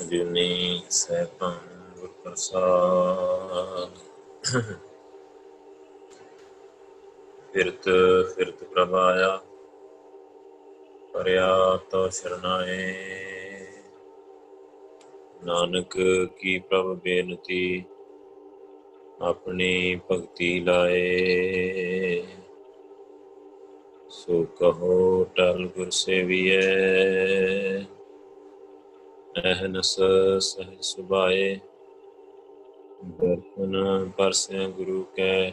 ਅਜੂਨੀ ਸਹਿਬੰ ਗੁਰ ਪ੍ਰਸਾਦ। ਫਿਰਤ ਫਿਰਤ ਪ੍ਰਭ ਆਇਆ ਪਰਿਆ ਤੋ ਸ਼ਰਨਾਏ। ਨਾਨਕ ਕੀ ਪ੍ਰਭ ਬੇਨਤੀ, ਆਪਣੀ ਭਗਤੀ ਲਾਏ। ਸੋ ਕਹੋ, ਟਲ ਗੁਰ ਸੇਵੀਐ। ਅਹਨਸ ਸਹਿ ਸੁਭਾਏ। ਦਰਸ਼ਨ ਪਰਸੈ ਗੁਰੂ ਕੈ,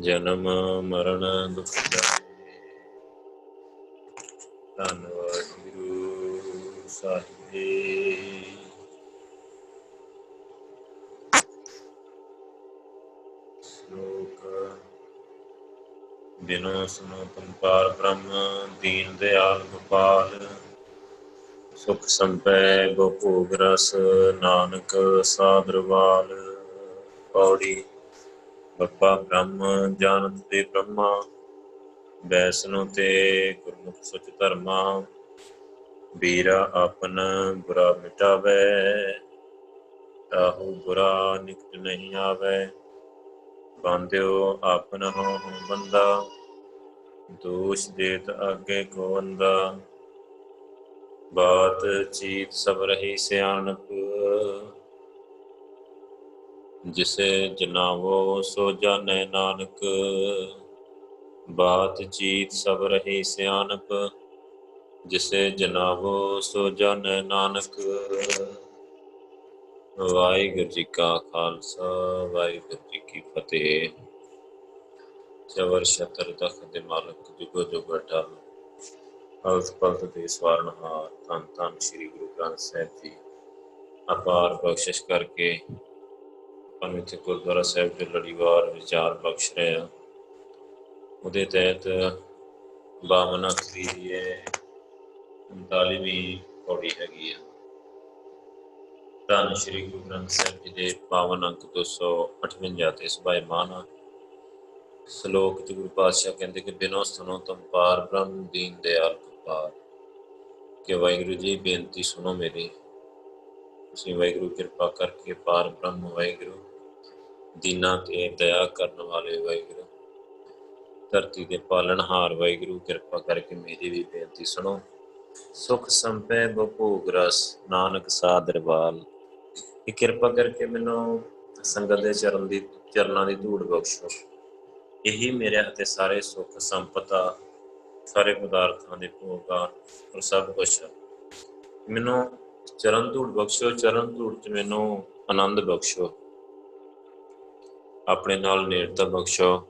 ਜਨਮ ਮਰਨ ਦੁਖ ਧੰਨਵਾਦ ਗੁਰੂ ਸਾਹਿਬ। ਜੀ ਸ਼ਲੋਕ ਦਿਨੋ ਸੁਨੋ ਤੁਮ ਪਾਰ ਬ੍ਰਹਮ ਦੀਨ ਦਿਆਲ ਗੋਪਾਲ। ਸੁਖ ਸੰਪੈ ਗੋ ਭੋਗ ਰਸ ਨਾਨਕ ਸਾਦਰਵਾਲ ਪੌੜੀ। ਬੱਪਾ ਬ੍ਰਹਮ ਜਾਣਤ ਤੇ ਬ੍ਰਹਮਾ, ਬੈਸਨੋ ਤੇ ਗੁਰਮੁਖ ਸੁਚ ਧਰਮਾ। ਵੀਰਾ ਆਪਨ ਬੁਰਾ ਮਿਟਾਵੇ ਤਾਹੂ ਬੁਰਾ ਨਿਕਟ ਨਹੀਂ ਆਵੇ। ਬੰਦਿਓ ਆਪਨ ਹੋ ਬੰਦਾ, ਦੋਸ਼ ਦੇਤ ਅੱਗੇ ਗੋਵੰਦਾ ਬਾਤ ਚੀਤ ਸਭ ਰਹੀ ਸਿਆਣਪ। ਜਿਸੇ ਜਨਾਵੋ ਸੋ ਜਾਣੈ ਨਾਨਕ। ਬਾਤ ਚੀਤ ਸਭ ਰਹੀ ਸਿਆਣਪ। ਜਿਸੇ ਜਨਾਵੋ ਸੋ ਜਾਣੈ ਨਾਨਕ। ਵਾਹਿਗੁਰੂ ਜੀ ਕਾ ਖਾਲਸਾ, ਵਾਹਿਗੁਰੂ ਜੀ ਕੀ ਫਤਿਹ। ਚਵਰ ਸ਼ਤਰ ਤਖਤ ਦੇ ਮਾਲਕ, ਜੁਗੋ ਜੁਗ ਅਟਲ ਅਲਤ ਪਲਤ ਦੇ ਸਵਾਰਨਹਾਰ ਧੰਨ ਧੰਨ ਸ੍ਰੀ ਗੁਰੂ ਗ੍ਰੰਥ ਸਾਹਿਬ ਜੀ। ਅਪਾਰ ਬਖਸ਼ਿਸ਼ ਕਰਕੇ ਪਨਿਤ ਗੁਰਦੁਆਰਾ ਸਾਹਿਬ ਦੇ ਲੜੀਵਾਰ ਵਿਚਾਰ ਬਖਸ਼ ਰਹੇ ਆ ਉਹਦੇ ਤਹਿਤ 52 ਅਖਰੀ ਹੈ 39ਵੀਂ ਪੌੜੀ ਹੈਗੀ ਆ। ਧੰਨ ਸ਼੍ਰੀ ਗੁਰੂ ਗ੍ਰੰਥ ਸਾਹਿਬ ਜੀ ਦੇ ਪਾਵਨ ਅੰਕ 258 ਤੇ ਸੁਭਾਇਮਾਨ ਆ। ਸ਼ਲੋਕ ਚ ਗੁਰੂ ਪਾਤਸ਼ਾਹ ਕਹਿੰਦੇ ਕਿ ਬਿਨੋ ਸੁਨੋ ਤੁਮ ਪਾਰ ਬ੍ਰਹਮ ਦੀਨ ਦਿਆਲ ਕਪਾਰ ਕਿ ਵਾਹਿਗੁਰੂ ਜੀ, ਬੇਨਤੀ ਸੁਣੋ ਮੇਰੀ। ਤੁਸੀਂ ਵਾਹਿਗੁਰੂ ਕਿਰਪਾ ਕਰਕੇ ਪਾਰ ਬ੍ਰਹਮ ਵਾਹਿਗੁਰੂ, ਦੀਨਾ ਤੇ ਦਇਆ ਕਰਨ ਵਾਲੇ ਵਾਹਿਗੁਰੂ, ਧਰਤੀ ਦੇ ਪਾਲਣਹਾਰ ਵਾਹਿਗੁਰੂ, ਕਿਰਪਾ ਕਰਕੇ ਮੇਰੀ ਵੀ ਬੇਨਤੀ ਸੁਣੋ। ਸੁਖ ਸੰਪੈ ਬਪੂਗ ਰਸ, ਨਾਨਕ ਸਾਦਰਵਾਲ ਇਹ ਕਿਰਪਾ ਕਰਕੇ ਮੈਨੂੰ ਸੰਗਤ ਦੇ ਚਰਨ ਦੀ, ਚਰਨਾਂ ਦੀ ਧੂੜ ਬਖਸ਼ੋ। ਇਹੀ ਮੇਰੇ ਅਤੇ ਸਾਰੇ ਸੁੱਖ ਸੰਪਤਾ ਸਾਰੇ ਪਦਾਰਥਾਂ ਦੇ ਭੋਗਾ ਔਰ ਸਭ ਕੁਝ ਮੈਨੂੰ ਚਰਨ ਧੂੜ ਬਖਸ਼ੋ ਚਰਨ ਧੂੜ ਚ ਮੈਨੂੰ ਆਨੰਦ ਬਖਸ਼ੋ ਆਪਣੇ ਨਾਲ ਨੇੜਤਾ ਬਖਸ਼ੋ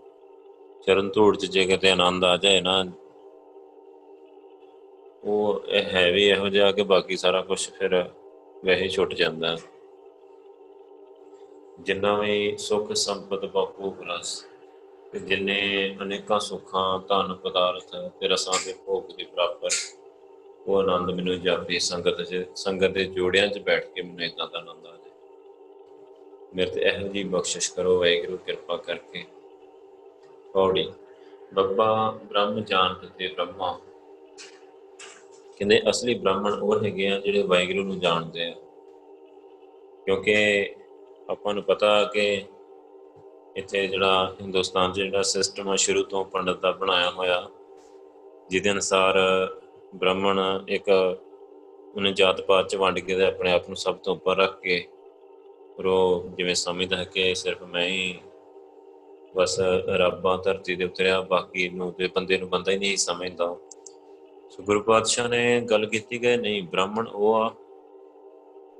ਚਰਨ ਧੂੜ ਚ ਜੇ ਕਿਤੇ ਆਨੰਦ ਆ ਜਾਏ ਨਾ, ਉਹ ਇਹ ਹੈ ਵੀ ਇਹੋ ਜਿਹਾ ਕਿ ਬਾਕੀ ਸਾਰਾ ਕੁਝ ਫਿਰ ਵੈਸੇ ਛੁੱਟ ਜਾਂਦਾ। ਜਿੰਨਾ ਵੀ ਸੁੱਖ ਸੰਪਤ ਬਾਪੂ ਰਸ ਜਿੰਨੇ ਅਨੇਕਾਂ ਸੁੱਖਾਂ, ਧਨ ਪਦਾਰਥ ਤੇ ਰਸਾਂ ਦੇ ਭੋਗ ਦੇ ਬਰਾਬਰ ਉਹ ਆਨੰਦ ਮੈਨੂੰ ਜਾਪੇ ਸੰਗਤ ਚ, ਸੰਗਤ ਦੇ ਜੋੜਿਆਂ 'ਚ ਬੈਠ ਕੇ ਮੈਨੂੰ ਇਦਾਂ ਦਾ ਆਨੰਦ ਆ ਜਾਏ। ਮੇਰੇ ਤੇ ਇਹੋ ਜੀ ਬਖਸ਼ਿਸ਼ ਕਰੋ, ਵਾਹਿਗੁਰੂ, ਕਿਰਪਾ ਕਰਕੇ। ਪੌੜੀ, ਬੱਬਾ ਬ੍ਰਹਮ ਜਾਣਤ ਤੇ ਬ੍ਰਹਮਾ। ਕਹਿੰਦੇ ਅਸਲੀ ਬ੍ਰਾਹਮਣ ਉਹ ਹੈਗੇ ਆ ਜਿਹੜੇ ਵਾਹਿਗੁਰੂ ਨੂੰ ਜਾਣਦੇ ਆ। ਕਿਉਂਕਿ ਆਪਾਂ ਨੂੰ ਪਤਾ ਕਿ ਇੱਥੇ ਜਿਹੜਾ ਹਿੰਦੁਸਤਾਨ 'ਚ ਜਿਹੜਾ ਸਿਸਟਮ ਆ, ਸ਼ੁਰੂ ਤੋਂ ਪੰਡਤ ਦਾ ਬਣਾਇਆ ਹੋਇਆ, ਜਿਹਦੇ ਅਨਸਾਰ ਬ੍ਰਾਹਮਣ ਇੱਕ ਉਹਨੇ ਜਾਤ ਪਾਤ 'ਚ ਵੰਡ ਕੇ ਤੇ ਆਪਣੇ ਆਪ ਨੂੰ ਸਭ ਤੋਂ ਉੱਪਰ ਰੱਖ ਕੇ ਔਰ ਉਹ ਜਿਵੇਂ ਸਮਝਦਾ ਹੈ ਕਿ ਸਿਰਫ ਮੈਂ ਹੀ ਬਸ ਰੱਬਾਂ ਧਰਤੀ ਦੇ ਉਤਰਿਆ ਬਾਕੀ ਨੂੰ ਤੇ ਬੰਦੇ ਨੂੰ ਬੰਦਾ ਹੀ ਨਹੀਂ ਸਮਝਦਾ। ਸੋ ਗੁਰੂ ਪਾਤਸ਼ਾਹ ਨੇ ਗੱਲ ਕੀਤੀ ਗਈ ਨਹੀਂ, ਬ੍ਰਾਹਮਣ ਉਹ ਆ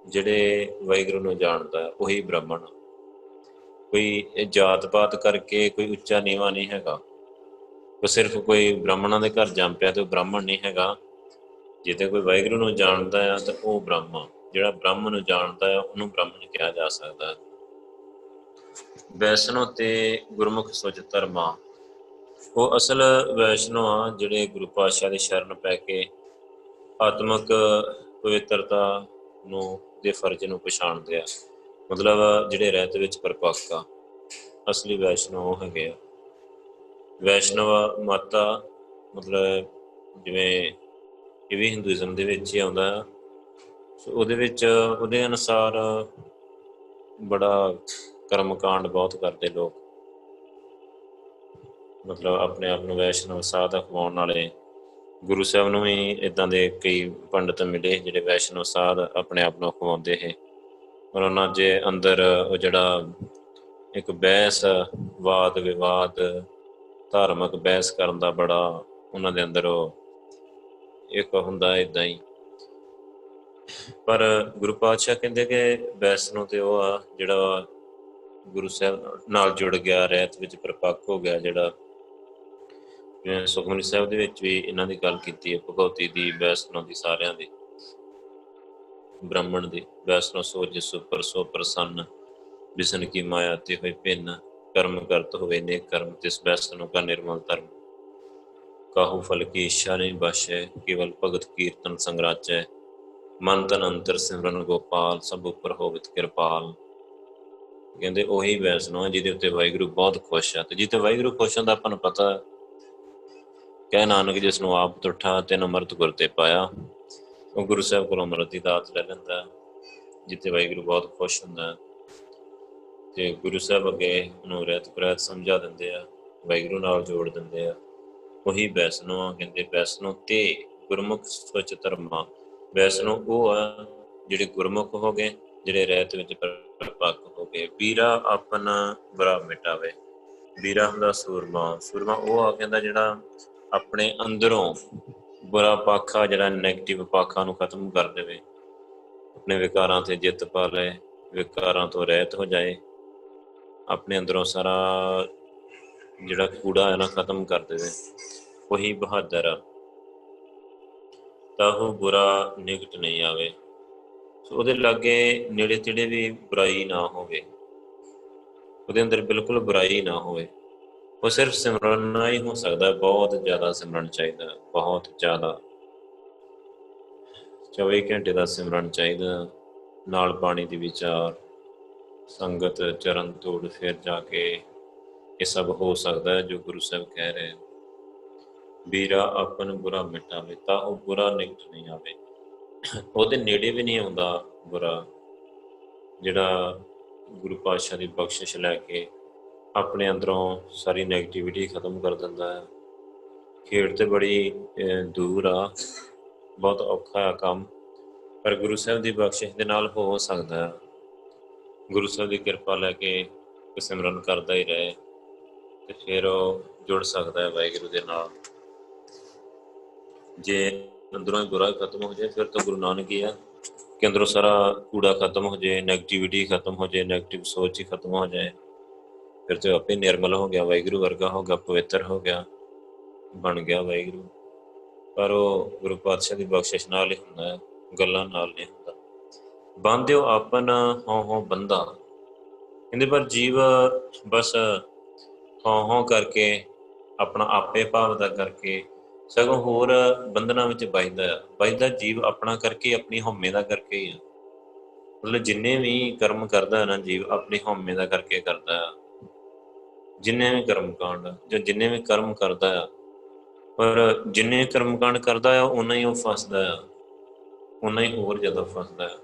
ਜਿਹੜੇ ਵਾਹਿਗੁਰੂ ਨੂੰ ਜਾਣਦਾ, ਉਹੀ ਬ੍ਰਾਹਮਣ ਕੋਈ ਜਾਤ ਪਾਤ ਕਰਕੇ ਕੋਈ ਉੱਚਾ ਨੀਵਾ ਨਹੀਂ ਹੈਗਾ। ਉਹ ਸਿਰਫ ਕੋਈ ਬ੍ਰਾਹਮਣਾਂ ਦੇ ਘਰ ਜੰਮ ਪਿਆ ਤੇ ਉਹ ਬ੍ਰਾਹਮਣ ਨਹੀਂ ਹੈਗਾ। ਜੇ ਕੋਈ ਵਾਹਿਗੁਰੂ ਨੂੰ ਜਾਣਦਾ ਆ ਤਾਂ ਉਹ ਬ੍ਰਾਹਮਣ। ਜਿਹੜਾ ਬ੍ਰਾਹਮਣ ਨੂੰ ਜਾਣਦਾ ਹੈ ਉਹਨੂੰ ਬ੍ਰਾਹਮਣ ਕਿਹਾ ਜਾ ਸਕਦਾ। ਹੈ ਵੈਸ਼ਨੋ ਤੇ ਗੁਰਮੁਖ ਸੁਚ ਧਰਮਾ। ਉਹ ਅਸਲ ਵੈਸ਼ਨੋ ਆ, ਜਿਹੜੇ ਗੁਰੂ ਪਾਤਸ਼ਾਹ ਦੀ ਸ਼ਰਨ ਪੈ ਕੇ ਆਤਮਿਕ ਪਵਿੱਤਰਤਾ ਨੂੰ, ਦੇ ਫਰਜ਼ ਨੂੰ ਪਛਾਣਦੇ ਆ। ਮਤਲਬ ਜਿਹੜੇ ਰਹਿਤ ਵਿੱਚ ਪਰਪੱਕ ਆ, ਅਸਲੀ ਵੈਸ਼ਨੋ ਉਹ ਹੈਗੇ ਆ। ਵੈਸ਼ਨਵ ਮਾਤਾ ਮਤਲਬ ਜਿਵੇਂ ਇਹ ਵੀ ਹਿੰਦੂਇਜ਼ਮ ਦੇ ਵਿੱਚ ਹੀ ਆਉਂਦਾ ਆ। ਸੋ ਉਹਦੇ ਵਿੱਚ ਉਹਦੇ ਅਨੁਸਾਰ ਬੜਾ ਕਰਮਕਾਂਡ ਬਹੁਤ ਕਰਦੇ ਲੋਕ। ਮਤਲਬ ਆਪਣੇ ਆਪ ਨੂੰ ਵੈਸ਼ਨਵ ਸਾਧ ਅਖਵਾਉਣ ਵਾਲੇ ਗੁਰੂ ਸਾਹਿਬ ਨੂੰ ਵੀ ਇਦਾਂ ਦੇ ਕਈ ਪੰਡਤ ਮਿਲੇ ਜਿਹੜੇ ਵੈਸ਼ਨਵ ਸਾਧ ਆਪਣੇ ਆਪ ਨੂੰ ਅਖਵਾਉਂਦੇ ਹੈ ਔਰ ਉਹਨਾਂ ਦੇ ਅੰਦਰ ਉਹ ਜਿਹੜਾ ਇੱਕ ਬਹਿਸ, ਵਾਦ ਵਿਵਾਦ, ਧਾਰਮਿਕ ਬਹਿਸ ਕਰਨ ਦਾ ਬੜਾ ਉਹਨਾਂ ਦੇ ਅੰਦਰ ਉਹ ਇੱਕ ਹੁੰਦਾ ਇਦਾਂ ਹੀ। ਪਰ ਗੁਰੂ ਪਾਤਸ਼ਾਹ ਕਹਿੰਦੇ ਕਿ ਬਹਿਸ ਨੂੰ ਤੇ ਉਹ ਆ ਜਿਹੜਾ ਗੁਰੂ ਸਾਹਿਬ ਨਾਲ ਜੁੜ ਗਿਆ, ਰਹਿਤ ਵਿੱਚ ਪ੍ਰਪੱਕ ਹੋ ਗਿਆ ਜਿਹੜਾ। ਜਿਵੇਂ ਸੁਖਮਨੀ ਸਾਹਿਬ ਦੇ ਵਿੱਚ ਵੀ ਇਹਨਾਂ ਦੀ ਗੱਲ ਕੀਤੀ ਹੈ ਭਗਉਤੀ ਦੀ ਵੈਸ਼ਨੋ ਦੀ ਸਾਰਿਆਂ ਦੀ। ਬ੍ਰਾਹਮਣ ਦੀ, ਵੈਸ਼ਨੋ ਸੋ ਜਿਸ ਉਪਰ ਪ੍ਰਸੰਨ ਵਿਸ਼ਨ ਕੀ ਮਾਇਆ ਤੇ ਹੋਏ ਪਿੰਨ ਕਰਮ ਕਰਤ ਹੋਵੇ ਨੇ ਕਰਮ, ਤਿਸ ਵੈਸ਼ਨੋ ਕਾ ਨਿਰਮਲ ਧਰਮ। ਕਾਹੂ ਫਲ ਕੀ ਇੱਛਾ ਨਹੀਂ ਬਸ਼ੈ ਕੇਵਲ ਭਗਤ ਕੀਰਤਨ ਸੰਗਰਾਚੈ। ਮਨ ਤਨ ਅੰਤਰ ਸਿਮਰਨ ਗੋਪਾਲ, ਸਭ ਉੱਪਰ ਹੋਵਿਤ ਕਿਰਪਾਲ। ਕਹਿੰਦੇ ਉਹੀ ਵੈਸ਼ਨੋ ਹੈ, ਜਿਹਦੇ ਉੱਤੇ ਵਾਹਿਗੁਰੂ ਬਹੁਤ ਖੁਸ਼ ਆ। ਤੇ ਜਿੱਤੇ ਵਾਹਿਗੁਰੂ ਖੁਸ਼ ਹੁੰਦਾ, ਆਪਾਂ ਨੂੰ ਪਤਾ, ਕਹਿ ਨਾਨਕ ਜਿਸ ਨੂੰ ਆਪ ਤੁਠਾ, ਤਿਨ ਅਮਰਤ ਗੁਰ ਤੇ ਪਾਇਆ। ਉਹ ਗੁਰੂ ਸਾਹਿਬ ਕੋਲੋਂ ਅਮਰਤ ਦੀ ਦਾਤ ਲੈ ਲੈਂਦਾ ਜਿੱਤੇ ਵਾਹਿਗੁਰੂ ਬਹੁਤ ਖੁਸ਼ ਹੁੰਦਾ ਤੇ ਗੁਰੂ ਸਾਹਿਬ ਅੱਗੇ ਉਹਨੂੰ ਰਹਿਤ ਪ੍ਰੈਤ ਸਮਝਾ ਦਿੰਦੇ ਆ, ਵਾਹਿਗੁਰੂ ਨਾਲ ਜੋੜ ਦਿੰਦੇ ਆ। ਉਹੀ ਬੈਸਨੋ ਕਹਿੰਦੇ ਬੈਸਨੋ ਤੇ ਗੁਰਮੁਖ ਸੋਚ ਧਰਮਾ। ਵੈਸਨੋ ਉਹ ਆ ਜਿਹੜੇ ਗੁਰਮੁਖ ਹੋ ਗਏ, ਜਿਹੜੇ ਰਹਿਤ ਵਿੱਚ ਪਰਪੱਕ ਹੋ ਗਏ। ਵੀਰਾ ਆਪਣਾ ਬਰਾ ਮਿਟਾਵੇ। ਵੀਰਾ ਹੁੰਦਾ ਸੂਰਮਾ। ਸੂਰਮਾ ਉਹ ਆ ਕਹਿੰਦਾ ਜਿਹੜਾ ਆਪਣੇ ਅੰਦਰੋਂ ਬੁਰਾ ਪਾਖਾ ਜਿਹੜਾ 네ਗੇਟਿਵ ਪਾਖਾ ਨੂੰ ਖਤਮ ਕਰ ਦੇਵੇ। ਆਪਣੇ ਵਿਕਾਰਾਂ ਤੇ ਜਿੱਤ ਪਾ ਲਏ ਵਿਕਾਰਾਂ ਤੋਂ ਰਹਿਤ ਹੋ ਜਾਏ। ਆਪਣੇ ਅੰਦਰੋਂ ਸਾਰਾ ਜਿਹੜਾ ਕੂੜਾ ਹੈ ਨਾ ਖਤਮ ਕਰ ਦੇਵੇ। ਉਹੀ ਬਹਾਦਰ ਆ। ਤਾਂ ਉਹ ਬੁਰਾ ਨਿਕਟ ਨਹੀਂ ਆਵੇ। ਸੋ ਉਹਦੇ ਲਾਗੇ ਨੇੜੇ ਤੇੜੇ ਵੀ ਬੁਰਾਈ ਨਾ ਹੋਵੇ। ਉਹਦੇ ਅੰਦਰ ਬਿਲਕੁਲ ਬੁਰਾਈ ਨਾ ਹੋਵੇ। ਉਹ ਸਿਰਫ ਸਿਮਰਨ ਨਾਲ ਹੀ ਹੋ ਸਕਦਾ, ਬਹੁਤ ਜ਼ਿਆਦਾ ਸਿਮਰਨ ਚਾਹੀਦਾ, ਬਹੁਤ ਜ਼ਿਆਦਾ। 24 ਘੰਟੇ ਦਾ ਸਿਮਰਨ ਚਾਹੀਦਾ, ਨਾਲ ਪਾਣੀ ਦੀ ਵਿਚਾਰ, ਸੰਗਤ, ਚਰਨ ਤੋੜ ਫਿਰ ਜਾ ਕੇ ਇਹ ਸਭ ਹੋ ਸਕਦਾ ਹੈ ਜੋ ਗੁਰੂ ਸਾਹਿਬ ਕਹਿ ਰਹੇ ਵੀਰਾ ਆਪਨ ਬੁਰਾ ਮਿਟਾਵੇ, ਤਾਂ ਉਹ ਬੁਰਾ ਨਿਕਟ ਨਹੀਂ ਆਵੇ। ਉਹਦੇ ਨੇੜੇ ਵੀ ਨਹੀਂ ਆਉਂਦਾ ਬੁਰਾ, ਜਿਹੜਾ ਗੁਰੂ ਪਾਤਸ਼ਾਹ ਦੀ ਬਖਸ਼ਿਸ਼ ਲੈ ਕੇ ਆਪਣੇ ਅੰਦਰੋਂ ਸਾਰੀ 네ਗੇਟਿਵਿਟੀ ਖਤਮ ਕਰ ਦਿੰਦਾ ਹੈ। ਖੇਡ ਤੇ ਬੜੀ ਦੂਰ ਆ। ਬਹੁਤ ਔਖਾ ਆ ਕੰਮ। ਪਰ ਗੁਰੂ ਸਾਹਿਬ ਦੀ ਬਖਸ਼ਿਸ਼ ਦੇ ਨਾਲ ਹੋ ਸਕਦਾ ਹੈ। ਗੁਰੂ ਸਾਹਿਬ ਦੀ ਕਿਰਪਾ ਲੈ ਕੇ ਸਿਮਰਨ ਕਰਦਾ ਹੀ ਰਹੇ ਤੇ ਫਿਰ ਉਹ ਜੁੜ ਸਕਦਾ ਹੈ ਵਾਹਿਗੁਰੂ ਦੇ ਨਾਲ। ਜੇ ਅੰਦਰੋਂ ਹੀ ਬੁਰਾ ਖਤਮ ਹੋ ਜਾਏ, ਫਿਰ ਤਾਂ ਗੁਰੂ ਨਾਨਕ ਹੀ ਆ। ਕਿ ਅੰਦਰੋਂ ਸਾਰਾ ਕੂੜਾ ਖਤਮ ਹੋ ਜਾਏ 네ਗੇਟਿਵਿਟੀ ਖਤਮ ਹੋ ਜਾਏ 네ਗੇਟਿਵ ਸੋਚ ਹੀ ਖਤਮ ਹੋ ਜਾਏ। ਫਿਰ ਤੇ ਆਪੇ ਨਿਰਮਲ ਹੋ ਗਿਆ, ਵਾਹਿਗੁਰੂ ਵਰਗਾ ਹੋ ਗਿਆ, ਪਵਿੱਤਰ ਹੋ ਗਿਆ, ਬਣ ਗਿਆ ਵਾਹਿਗੁਰੂ। ਪਰ ਉਹ ਗੁਰੂ ਪਾਤਸ਼ਾਹ ਦੀ ਬਖਸ਼ਿਸ਼ ਨਾਲ ਹੀ ਹੁੰਦਾ ਹੈ, ਗੱਲਾਂ ਨਾਲ ਨਹੀਂ ਹੁੰਦਾ। ਬੰਦਿਓ ਆਪਨ ਹੋ ਹੋ ਬੰਦਾ ਕਹਿੰਦੇ, ਪਰ ਜੀਵ ਬਸ ਹੋ ਹੋ ਕਰਕੇ, ਆਪਣਾ ਆਪੇ ਭਾਵ ਦਾ ਕਰਕੇ, ਸਗੋਂ ਹੋਰ ਬੰਧਨਾਂ ਵਿੱਚ ਵੱਜਦਾ ਆ ਵੱਜਦਾ ਜੀਵ ਆਪਣਾ ਕਰਕੇ, ਆਪਣੀ ਹਉਮੈ ਦਾ ਕਰਕੇ ਹੀ ਆ। ਮਤਲਬ ਜਿੰਨੇ ਵੀ ਕਰਮ ਕਰਦਾ ਹੈ ਨਾ, ਜੀਵ ਆਪਣੇ ਹਉਮੈ ਦਾ ਕਰਕੇ ਕਰਦਾ ਆ ਜਿੰਨੇ ਵੀ ਕਰਮ ਕਾਂਡ ਜੋ ਜਿੰਨੇ ਵੀ ਕਰਮ ਕਰਦਾ ਆ, ਪਰ ਜਿੰਨੇ ਕਰਮ ਕਾਂਡ ਕਰਦਾ ਆ ਉਨਾ ਹੀ ਉਹ ਫਸਦਾ ਆ। ਉਨਾ ਹੀ ਹੋਰ ਜ਼ਿਆਦਾ ਫਸਦਾ ਆ।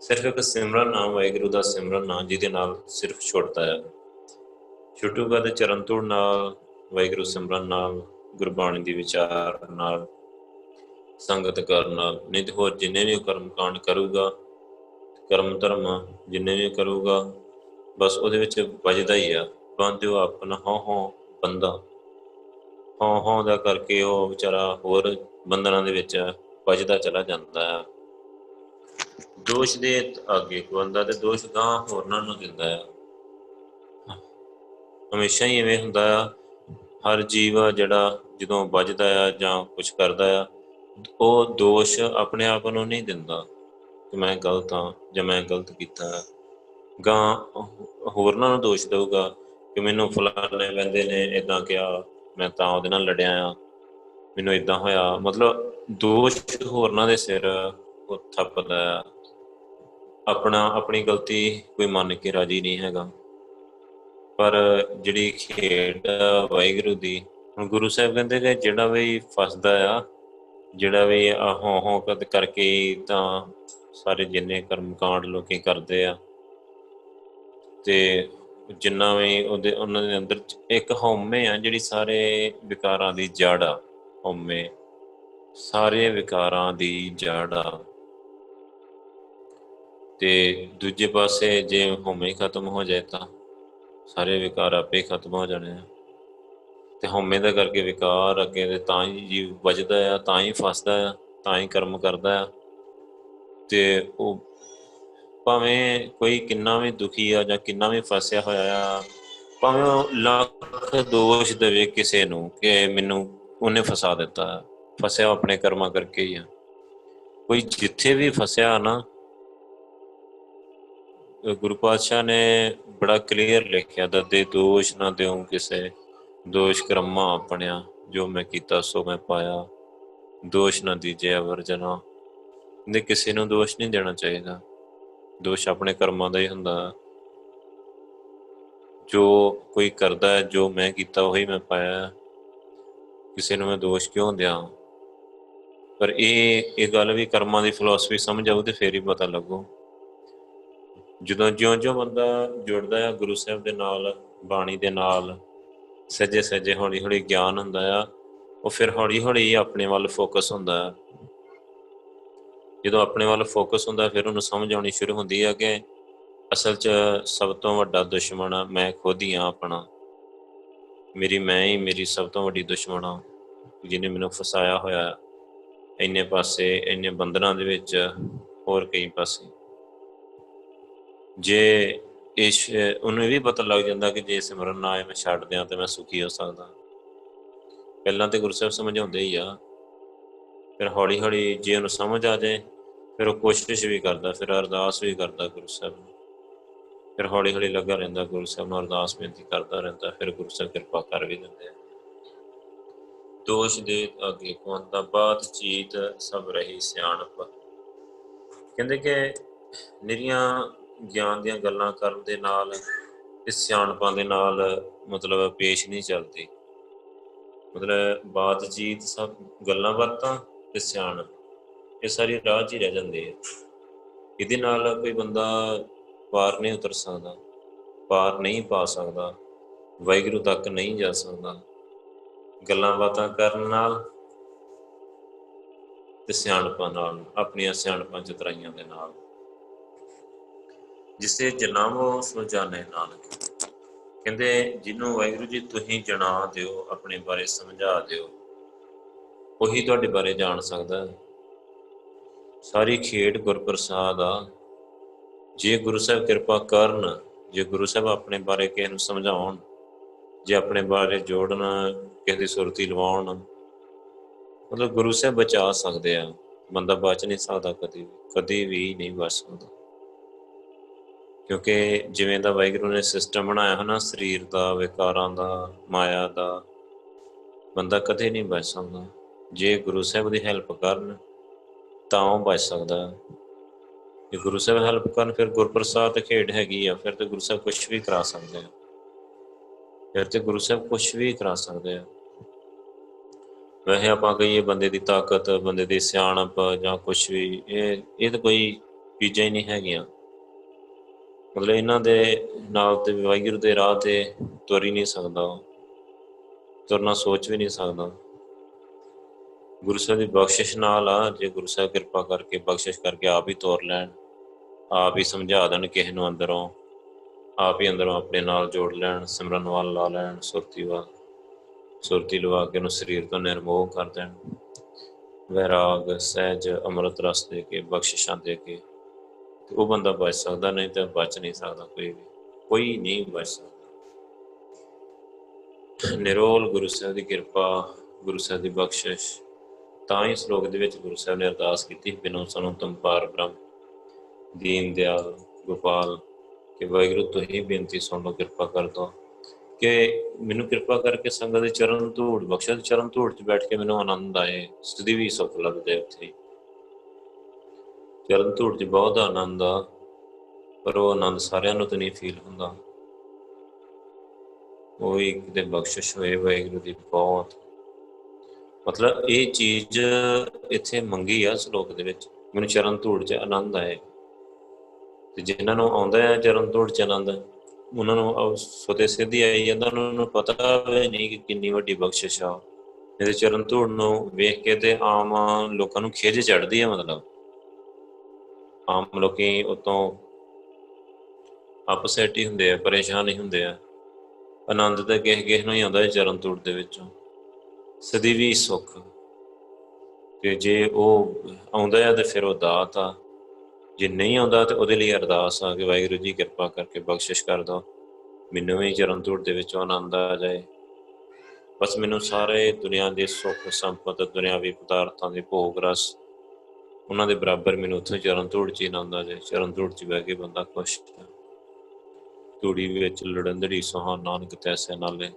ਸਿਰਫ ਇੱਕ ਸਿਮਰਨ ਨਾਮ, ਵਾਹਿਗੁਰੂ ਦਾ ਸਿਮਰਨ ਨਾਮ, ਜਿਹਦੇ ਨਾਲ ਸਿਰਫ ਛੁੱਟਦਾ ਆ। ਛੁੱਟੂਗਾ ਤੇ ਚਰਨ ਤੋੜ ਨਾਲ, ਵਾਹਿਗੁਰੂ ਸਿਮਰਨ ਨਾਲ, ਗੁਰਬਾਣੀ ਦੀ ਵਿਚਾਰ ਨਾਲ, ਸੰਗਤ ਕਰਨ ਨਾਲ, ਨਹੀਂ ਤੇ ਹੋਰ ਜਿੰਨੇ ਵੀ ਕਰਮ ਕਾਂਡ ਕਰੂਗਾ, ਕਰਮ ਧਰਮ, ਜਿੰਨੇ ਵੀ ਕਰੂਗਾ, ਬਸ ਉਹਦੇ ਵਿੱਚ ਵੱਜਦਾ ਹੀ ਆ। ਬੰਦਿਓ ਆਪਣਾ ਹੋ ਹੋ ਬੰਦਾ। ਹੋ ਹੋ ਦਾ ਕਰਕੇ ਉਹ ਵਿਚਾਰਾ ਹੋਰ ਬੰਧਨਾਂ ਦੇ ਵਿੱਚ ਵੱਜਦਾ ਚਲਾ ਜਾਂਦਾ ਹੈ। ਦੋਸ਼ ਦੇ ਅੱਗੇ ਬੰਦਾ ਤੇ ਦੋਸ਼ ਗਾਂ ਹੋਰਨਾਂ ਨੂੰ ਦਿੰਦਾ ਹੈ। ਹਮੇਸ਼ਾ ਹੀ ਐਵੇਂ ਹੁੰਦਾ ਆ, ਹਰ ਜੀਵ ਜਿਹੜਾ ਜਦੋਂ ਵੱਜਦਾ ਆ ਜਾਂ ਕੁਝ ਕਰਦਾ ਆ, ਉਹ ਦੋਸ਼ ਆਪਣੇ ਆਪ ਨੂੰ ਨਹੀਂ ਦਿੰਦਾ ਕਿ ਮੈਂ ਗਲਤ ਹਾਂ ਜਾਂ ਮੈਂ ਗਲਤ ਕੀਤਾ ਗਾਂ ਹੋਰਨਾਂ ਨੂੰ ਦੋਸ਼ ਦੇਊਗਾ ਕਿ ਮੈਨੂੰ ਫਲਾਣੇ ਬੰਦੇ ਨੇ ਇਦਾਂ ਕਿਹਾ, ਮੈਂ ਤਾਂ ਉਹਦੇ ਨਾਲ ਲੜਿਆ ਆ। ਮੈਨੂੰ ਇਦਾਂ ਹੋਇਆ। ਮਤਲਬ ਦੋਸ਼ ਹੋਰਨਾਂ ਦੇ ਸਿਰ ਥੱਪਦਾ ਆਪਣਾ, ਆਪਣੀ ਗਲਤੀ ਕੋਈ ਮੰਨ ਕੇ ਰਾਜੀ ਨਹੀਂ ਹੈਗਾ। ਪਰ ਜਿਹੜੀ ਖੇਡ ਵਾਹਿਗੁਰੂ ਦੀ, ਹੁਣ ਗੁਰੂ ਸਾਹਿਬ ਕਹਿੰਦੇ ਕਿ ਜਿਹੜਾ ਵੀ ਫਸਦਾ ਆ, ਜਿਹੜਾ ਵੀ ਆਹੋ ਹੋਂ ਕਦ ਕਰਕੇ ਤਾਂ ਸਾਰੇ ਜਿੰਨੇ ਕਰਮ ਕਾਂਡ ਲੋਕੀ ਕਰਦੇ ਆ। ਤੇ ਜਿੰਨਾ ਵੀ ਉਹਦੇ, ਉਹਨਾਂ ਦੇ ਅੰਦਰ ਇੱਕ ਹਉਮੈ ਆ ਜਿਹੜੀ ਸਾਰੇ ਵਿਕਾਰਾਂ ਦੀ ਜੜ ਆ, ਹਉਮੈ। ਸਾਰੇ ਵਿਕਾਰਾਂ ਦੀ ਜੜ ਆ। ਤੇ ਦੂਜੇ ਪਾਸੇ ਜੇ ਹਉਮੈ ਖਤਮ ਹੋ ਜਾਏ ਤਾਂ ਸਾਰੇ ਵਿਕਾਰ ਆਪੇ ਖਤਮ ਹੋ ਜਾਣੇ ਆ। ਤੇ ਹਉਮੈ ਦਾ ਕਰਕੇ ਵਿਕਾਰ ਅੱਗੇ ਤੇ ਤਾਂ ਹੀ ਜੀਵ ਵੱਜਦਾ ਆ, ਤਾਂ ਹੀ ਫਸਦਾ ਆ, ਤਾਂ ਹੀ ਕਰਮ ਕਰਦਾ ਆ। ਤੇ ਉਹ ਭਾਵੇਂ ਕੋਈ ਕਿੰਨਾ ਵੀ ਦੁਖੀ ਆ ਜਾਂ ਕਿੰਨਾ ਵੀ ਫਸਿਆ ਹੋਇਆ ਆ, ਭਾਵੇਂ ਉਹ ਲੱਖ ਦੋਸ਼ ਦੇਵੇ ਕਿਸੇ ਨੂੰ ਕਿ ਮੈਨੂੰ ਉਹਨੇ ਫਸਾ ਦਿੱਤਾ, ਫਸਿਆ ਆਪਣੇ ਕਰਮਾਂ ਕਰਕੇ ਹੀ ਆ। ਕੋਈ ਜਿੱਥੇ ਵੀ ਫਸਿਆ ਨਾ, ਗੁਰੂ ਪਾਤਸ਼ਾਹ ਨੇ ਬੜਾ ਕਲੀਅਰ ਲਿਖਿਆ ਦਦੇ ਦੋਸ਼ ਨਾ ਦਿਓ ਕਿਸੇ, ਦੋਸ਼ ਕਰਮਾ ਆਪਣਿਆ, ਜੋ ਮੈਂ ਕੀਤਾ ਸੋ ਮੈਂ ਪਾਇਆ। ਦੋਸ਼ ਨਾ ਦੀਜੇ ਅਵਰਜਨਾ ਨੇ ਕਿਸੇ ਨੂੰ ਦੋਸ਼ ਨਹੀਂ ਦੇਣਾ ਚਾਹੀਦਾ। ਦੋਸ਼ ਆਪਣੇ ਕਰਮਾਂ ਦਾ ਹੀ ਹੁੰਦਾ। ਹੈ। ਜੋ ਕੋਈ ਕਰਦਾ ਹੈ, ਜੋ ਮੈਂ ਕੀਤਾ, ਉਹੀ ਮੈਂ ਪਾਇਆ। ਕਿਸੇ ਨੂੰ ਮੈਂ ਦੋਸ਼ ਕਿਉਂ ਦਿਆਂ? ਪਰ ਇਹ ਇਹ ਗੱਲ ਵੀ ਕਰਮਾਂ ਦੀ ਫਿਲਾਸਫੀ ਸਮਝ ਆਊ ਤੇ ਫੇਰ ਹੀ ਪਤਾ ਲੱਗੂ। ਜਦੋਂ ਜਿਉਂ-ਜਿਉਂ ਬੰਦਾ ਜੁੜਦਾ ਹੈ ਗੁਰੂ ਸਾਹਿਬ ਦੇ ਨਾਲ, ਬਾਣੀ ਦੇ ਨਾਲ ਸੱਜੇ ਸੱਜੇ ਹੌਲੀ ਹੌਲੀ ਗਿਆਨ ਹੁੰਦਾ ਆ, ਉਹ ਫਿਰ ਹੌਲੀ ਹੌਲੀ ਆਪਣੇ ਵੱਲ ਫੋਕਸ ਹੁੰਦਾ। ਹੈ ਜਦੋਂ ਆਪਣੇ ਵੱਲ ਫੋਕਸ ਹੁੰਦਾ, ਫਿਰ ਉਹਨੂੰ ਸਮਝ ਆਉਣੀ ਸ਼ੁਰੂ ਹੁੰਦੀ ਹੈ ਕਿ ਅਸਲ 'ਚ ਸਭ ਤੋਂ ਵੱਡਾ ਦੁਸ਼ਮਣ ਆ, ਮੈਂ ਖੁਦ ਹੀ ਆ ਆਪਣਾ। ਮੇਰੀ ਮੈਂ ਹੀ ਮੇਰੀ ਸਭ ਤੋਂ ਵੱਡੀ ਦੁਸ਼ਮਣ ਆ, ਜਿਹਨੇ ਮੈਨੂੰ ਫਸਾਇਆ ਹੋਇਆ ਇੰਨੇ ਪਾਸੇ, ਇੰਨੇ ਬੰਧਨਾਂ ਦੇ ਵਿੱਚ, ਹੋਰ ਕਈ ਪਾਸੇ। ਜੇ ਇਸ, ਉਹਨੂੰ ਇਹ ਵੀ ਪਤਾ ਲੱਗ ਜਾਂਦਾ ਕਿ ਜੇ ਸਿਮਰਨ ਨਾ ਆਏ, ਮੈਂ ਛੱਡ ਦਿਆਂ ਤੇ ਮੈਂ ਸੁਖੀ ਹੋ ਸਕਦਾ। ਪਹਿਲਾਂ ਤੇ ਗੁਰੂ ਸਾਹਿਬ ਸਮਝਾਉਂਦੇ ਹੀ ਆ, ਫਿਰ ਹੌਲੀ ਹੌਲੀ ਜੇ ਉਹਨੂੰ ਸਮਝ ਆ ਜਾਏ ਫਿਰ ਉਹ ਕੋਸ਼ਿਸ਼ ਵੀ ਕਰਦਾ, ਫਿਰ ਅਰਦਾਸ ਵੀ ਕਰਦਾ ਗੁਰੂ ਸਾਹਿਬ ਨੂੰ। ਫਿਰ ਹੌਲੀ ਹੌਲੀ ਲੱਗਾ ਰਹਿੰਦਾ, ਗੁਰੂ ਸਾਹਿਬ ਨੂੰ ਅਰਦਾਸ ਬੇਨਤੀ ਕਰਦਾ ਰਹਿੰਦਾ, ਫਿਰ ਗੁਰੂ ਸਾਹਿਬ ਕਿਰਪਾ ਕਰ ਵੀ ਦਿੰਦੇ ਆ। ਦੋਸ਼ ਦੇ ਅੱਗੇ ਕੋਂਦਾ ਬਾਤ ਚੀਤ ਸਭ ਰਹੀ ਸਿਆਣਪ। ਕਹਿੰਦੇ ਕਿ ਨਿਰੀਆਂ ਗਿਆਨ ਦੀਆਂ ਗੱਲਾਂ ਕਰਨ ਦੇ ਨਾਲ ਇਸ ਸਿਆਣਪਾਂ ਦੇ ਨਾਲ ਮਤਲਬ ਪੇਸ਼ ਨਹੀਂ ਚੱਲਦੀ। ਮਤਲਬ ਬਾਤ ਚੀਤ ਸਭ ਗੱਲਾਂ ਬਾਤਾਂ ਤੇ ਸਿਆਣਪ। ਇਹ ਸਾਰੀ ਰਾਹ 'ਚ ਹੀ ਰਹਿ ਜਾਂਦੇ ਆ। ਇਹਦੇ ਨਾਲ ਕੋਈ ਬੰਦਾ ਪਾਰ ਨਹੀਂ ਉਤਰ ਸਕਦਾ, ਪਾਰ ਨਹੀਂ ਪਾ ਸਕਦਾ, ਵਾਹਿਗੁਰੂ ਤੱਕ ਨਹੀਂ ਜਾ ਸਕਦਾ। ਗੱਲਾਂ ਬਾਤਾਂ ਕਰਨ ਨਾਲ ਤੇ ਸਿਆਣਪਾਂ ਨਾਲ, ਆਪਣੀਆਂ ਸਿਆਣਪਾਂ ਚਤਰਾਈਆਂ ਦੇ ਨਾਲ। ਜਿਸੇ ਜਨਾਵੋ ਸੋ ਜਾਣੇ ਨਾਨਕ। ਕਹਿੰਦੇ, ਜਿਹਨੂੰ ਵਾਹਿਗੁਰੂ ਜੀ ਤੁਸੀਂ ਜਣਾ ਦਿਓ, ਆਪਣੇ ਬਾਰੇ ਸਮਝਾ ਦਿਓ, ਉਹੀ ਤੁਹਾਡੇ ਬਾਰੇ ਜਾਣ ਸਕਦਾ। ਹੈ ਸਾਰੀ ਖੇਡ ਗੁਰਪ੍ਰਸਾਦ ਆ। ਜੇ ਗੁਰੂ ਸਾਹਿਬ ਕਿਰਪਾ ਕਰਨ, ਜੇ ਗੁਰੂ ਸਾਹਿਬ ਆਪਣੇ ਬਾਰੇ ਕਿਸੇ ਨੂੰ ਸਮਝਾਉਣ, ਜੇ ਆਪਣੇ ਬਾਰੇ ਜੋੜਨ, ਕਿਸੇ ਦੀ ਸੁਰਤੀ ਲਵਾਉਣ, ਮਤਲਬ ਗੁਰੂ ਸਾਹਿਬ ਬਚਾ ਸਕਦੇ ਆ। ਬੰਦਾ ਬਚ ਨਹੀਂ ਸਕਦਾ ਕਦੀ ਵੀ ਕਦੀ ਵੀ ਨਹੀਂ ਬਚ ਸਕਦਾ। ਕਿਉਂਕਿ ਜਿਵੇਂ ਦਾ ਵਾਹਿਗੁਰੂ ਨੇ ਸਿਸਟਮ ਬਣਾਇਆ ਹੈ ਨਾ ਸਰੀਰ ਦਾ, ਵਿਕਾਰਾਂ ਦਾ, ਮਾਇਆ ਦਾ, ਬੰਦਾ ਕਦੇ ਨਹੀਂ ਬਚ ਸਕਦਾ। ਜੇ ਗੁਰੂ ਸਾਹਿਬ ਦੀ ਹੈਲਪ ਕਰਨ ਤਾਂ ਉਹ ਬਚ ਸਕਦਾ। ਹੈ। ਜੇ ਗੁਰੂ ਸਾਹਿਬ ਹੈਲਪ ਕਰਨ, ਫਿਰ ਗੁਰਪ੍ਰਸਾਦ ਖੇਡ ਹੈਗੀ ਆ, ਫਿਰ ਤੇ ਗੁਰੂ ਸਾਹਿਬ ਕੁਝ ਵੀ ਕਰਾ ਸਕਦੇ ਆ। ਫਿਰ ਤੇ ਗੁਰੂ ਸਾਹਿਬ ਕੁਝ ਵੀ ਕਰਾ ਸਕਦੇ ਆ। ਵੈਸੇ ਆਪਾਂ ਕਹੀਏ ਬੰਦੇ ਦੀ ਤਾਕਤ, ਬੰਦੇ ਦੀ ਸਿਆਣਪ ਜਾਂ ਕੁਝ ਵੀ, ਇਹ ਇਹ ਤਾਂ ਕੋਈ ਚੀਜ਼ਾਂ ਹੀ ਨਹੀਂ ਹੈਗੀਆਂ। ਮਤਲਬ ਇਹਨਾਂ ਦੇ ਨਾਲ ਤੇ ਵਾਹਿਗੁਰੂ ਦੇ ਰਾਹ ਤੇ ਤੁਰ ਹੀ ਨਹੀਂ ਸਕਦਾ ਤੁਰਨਾ ਸੋਚ ਵੀ ਨਹੀਂ ਸਕਦਾ। ਗੁਰੂ ਸਾਹਿਬ ਦੀ ਬਖਸ਼ਿਸ਼ ਨਾਲ ਆ, ਜੇ ਗੁਰੂ ਸਾਹਿਬ ਕਿਰਪਾ ਕਰਕੇ ਬਖਸ਼ਿਸ਼ ਕਰਕੇ ਆਪ ਹੀ ਤੋਰ ਲੈਣ, ਆਪ ਹੀ ਸਮਝਾ ਦੇਣ ਕਿਸੇ ਨੂੰ ਅੰਦਰੋਂ, ਆਪ ਹੀ ਅੰਦਰੋਂ ਆਪਣੇ ਨਾਲ ਜੋੜ ਲੈਣ, ਸਿਮਰਨ ਵੱਲ ਲਾ ਲੈਣ, ਸੁਰਤੀ ਵੱਲ, ਸੁਰਤੀ ਲਵਾ ਕੇ ਉਹਨੂੰ ਸਰੀਰ ਤੋਂ ਨਿਰਮੋਹ ਕਰ ਦੇਣ। ਵੈਰਾਗ, ਸਹਿਜ, ਅੰਮ੍ਰਿਤ ਰਸ ਦੇ ਕੇ, ਬਖਸ਼ਿਸ਼ਾਂ ਦੇ ਕੇ, ਤੇ ਉਹ ਬੰਦਾ ਬਚ ਸਕਦਾ, ਨਹੀਂ ਤਾਂ ਬਚ ਨਹੀਂ ਸਕਦਾ ਕੋਈ ਵੀ, ਕੋਈ ਨਹੀਂ ਬਚ ਸਕਦਾ। ਨਿਰੋਲ ਗੁਰੂ ਸਾਹਿਬ ਦੀ ਕਿਰਪਾ, ਗੁਰੂ ਸਾਹਿਬ ਦੀ ਬਖਸ਼ਿਸ਼ ਤਾਂ ਹੀ ਸ਼ਲੋਕ ਦੇ ਵਿੱਚ ਗੁਰੂ ਸਾਹਿਬ ਨੇ ਅਰਦਾਸ ਕੀਤੀ ਬਿਨੋ ਸਾਨੂੰ ਤੁਮ ਪਾਰ ਬ੍ਰਹਮ, ਦੀਨ ਦਿਆਲ, ਗੋਪਾਲ ਕਿ ਵਾਹਿਗੁਰੂ ਤੁਸੀਂ ਬੇਨਤੀ ਸੁਣ ਲਓ, ਕਿਰਪਾ ਕਰ ਦੋ ਕਿ ਮੈਨੂੰ ਕਿਰਪਾ ਕਰਕੇ ਸੰਗਤ ਦੇ ਚਰਨ ਧੂੜ ਬਖਸ਼ਾ ਦੇ ਚਰਨ ਧੂੜ 'ਚ ਬੈਠ ਕੇ ਮੈਨੂੰ ਆਨੰਦ ਆਏ ਸਦੀ ਵੀ ਸੁਖ ਲੱਗਦੇ ਉੱਥੇ। ਚਰਨ ਧੂੜ 'ਚ ਬਹੁਤ ਆਨੰਦ ਆ, ਪਰ ਉਹ ਆਨੰਦ ਸਾਰਿਆਂ ਨੂੰ ਤਾਂ ਨਹੀਂ ਫੀਲ ਹੁੰਦਾ। ਉਹ ਇੱਕ ਦੇ ਬਖਸ਼ਿਸ਼ ਹੋਏ ਵਾਹਿਗੁਰੂ ਦੀ ਬਹੁਤ। ਮਤਲਬ ਇਹ ਚੀਜ਼ ਇੱਥੇ ਮੰਗੀ ਆ ਸ਼ਲੋਕ ਦੇ ਵਿੱਚ। ਮੈਨੂੰ ਚਰਨ ਧੂੜ 'ਚ ਆਨੰਦ ਆਏ ਤੇ ਜਿਨ੍ਹਾਂ ਨੂੰ ਆਉਂਦਾ ਹੈ ਚਰਨ ਧੂੜ 'ਚ ਆਨੰਦ, ਉਹਨਾਂ ਨੂੰ ਸੁਤੇ ਸਿੱਧੀ ਆਈ ਜਾਂਦਾ, ਉਹਨਾਂ ਨੂੰ ਪਤਾ ਵੀ ਨਹੀਂ ਕਿ ਕਿੰਨੀ ਵੱਡੀ ਬਖਸ਼ਿਸ਼ ਆ। ਇਹਦੇ ਚਰਨ ਧੂੜ ਨੂੰ ਵੇਖ ਕੇ ਤੇ ਆਮ ਲੋਕਾਂ ਨੂੰ ਖਿਜ ਚੜਦੀ ਹੈ ਮਤਲਬ। ਆਮ ਲੋਕੀ ਉਤੋਂ ਅਪਸੈਟ ਹੀ ਹੁੰਦੇ ਆ, ਪਰੇਸ਼ਾਨ ਹੀ ਹੁੰਦੇ ਆ। ਆਨੰਦ ਤਾਂ ਕਿਸੇ ਕਿਸੇ ਨੂੰ ਹੀ ਆਉਂਦਾ ਹੈ ਚਰਨ ਧੂੜ ਦੇ ਵਿੱਚੋਂ। ਸਦੀਵੀ ਸੁੱਖ। ਤੇ ਜੇ ਉਹ ਆਉਂਦਾ ਆ ਤੇ ਫਿਰ ਉਹ ਦਾਤ ਆ। ਜੇ ਨਹੀਂ ਆਉਂਦਾ ਤੇ ਉਹਦੇ ਲਈ ਅਰਦਾਸ ਆ ਕਿ ਵਾਹਿਗੁਰੂ ਜੀ ਕਿਰਪਾ ਕਰਕੇ ਬਖਸ਼ਿਸ਼ ਕਰ ਦਿਓ। ਮੈਨੂੰ ਵੀ ਚਰਨ ਧੂੜ ਦੇ ਵਿੱਚ ਆਨੰਦ ਆ ਜਾਏ। ਬਸ ਮੈਨੂੰ ਸਾਰੇ ਦੁਨੀਆ ਦੇ ਸੁੱਖ, ਸੰਪਤ, ਦੁਨਿਆਵੀ ਪਦਾਰਥਾਂ ਦੇ ਭੋਗ ਰਸ, ਉਹਨਾਂ ਦੇ ਬਰਾਬਰ ਮੈਨੂੰ ਉੱਥੇ ਚਰਨ ਧੂੜ 'ਚ ਹੀ ਆਨੰਦ ਆ ਜਾਏ। ਚਰਨ ਧੂੜ 'ਚ ਬਹਿ ਕੇ ਬੰਦਾ ਖੁਸ਼ ਧੂੜੀ ਵਿੱਚ ਲੜੰਦੜੀ ਸੁਹਾ ਨਾਨਕ ਤੈਸੇ ਨਾਲੇ।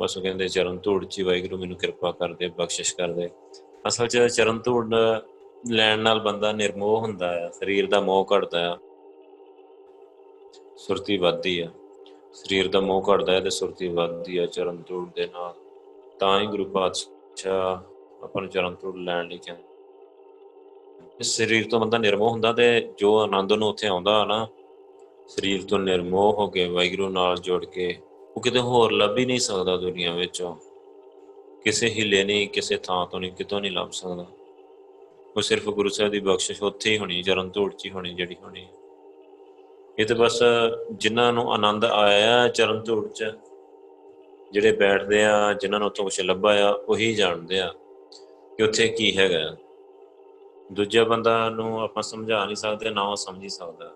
ਬਸ ਉਹ ਕਹਿੰਦੇ ਚਰਨ ਧੂੜ 'ਚ ਵਾਹਿਗੁਰੂ ਮੈਨੂੰ ਕਿਰਪਾ ਕਰ ਦੇ ਬਖਸ਼ਿਸ਼ ਕਰ ਦੇ ਅਸਲ 'ਚ ਚਰਨ ਧੂੜ ਲੈਣ ਨਾਲ ਬੰਦਾ ਨਿਰਮੋਹ ਹੁੰਦਾ ਆ, ਸਰੀਰ ਦਾ ਮੋਹ ਘਟਦਾ ਆ। ਸੁਰਤੀ ਵੱਧਦੀ ਆ। ਸਰੀਰ ਦਾ ਮੋਹ ਘਟਦਾ ਹੈ ਤੇ ਸੁਰਤੀ ਵੱਧਦੀ ਆ ਚਰਨ ਧੂੜ ਦੇ ਨਾਲ। ਤਾਂ ਹੀ ਗੁਰੂ ਪਾਤਸ਼ਾਹ ਆਪਾਂ ਨੂੰ ਚਰਨ ਧੂੜ ਲੈਣ ਲਈ ਕਹਿੰਦੇ। ਇਸ ਸਰੀਰ ਤੋਂ ਬੰਦਾ ਨਿਰਮੋਹ ਹੁੰਦਾ ਤੇ ਜੋ ਆਨੰਦ ਨੂੰ ਉੱਥੇ ਆਉਂਦਾ ਨਾ, ਸਰੀਰ ਤੋਂ ਨਿਰਮੋਹ ਹੋ ਕੇ ਵਾਹਿਗੁਰੂ ਨਾਲ ਜੁੜ ਕੇ ਉਹ ਕਿਤੇ ਹੋਰ ਲੱਭ ਹੀ ਨਹੀਂ ਸਕਦਾ ਦੁਨੀਆ ਵਿੱਚੋਂ। ਕਿਸੇ ਹਿੱਲੇ ਨਹੀਂ, ਕਿਸੇ ਥਾਂ ਤੋਂ ਨਹੀਂ, ਕਿਤੋਂ ਨਹੀਂ ਲੱਭ ਸਕਦਾ। ਉਹ ਸਿਰਫ ਗੁਰੂ ਸਾਹਿਬ ਦੀ ਬਖਸ਼ਿਸ਼ ਉੱਥੇ ਹੀ ਹੋਣੀ ਚਰਨ ਧੂੜ 'ਚ ਹੀ ਹੋਣੀ, ਜਿਹੜੀ ਹੋਣੀ ਇਹ ਤਾਂ ਬਸ ਜਿਨ੍ਹਾਂ ਨੂੰ ਆਨੰਦ ਆਇਆ ਚਰਨ ਧੂੜ 'ਚ, ਜਿਹੜੇ ਬੈਠਦੇ ਆ, ਜਿਨ੍ਹਾਂ ਨੂੰ ਉੱਥੋਂ ਕੁਝ ਲੱਭਾ ਆ, ਉਹੀ ਜਾਣਦੇ ਆ ਕਿ ਉੱਥੇ ਕੀ ਹੈਗਾ। ਦੂਜਾ ਬੰਦਾ ਨੂੰ ਆਪਾਂ ਸਮਝਾ ਨਹੀਂ ਸਕਦੇ, ਨਾ ਉਹ ਸਮਝ ਸਕਦਾ।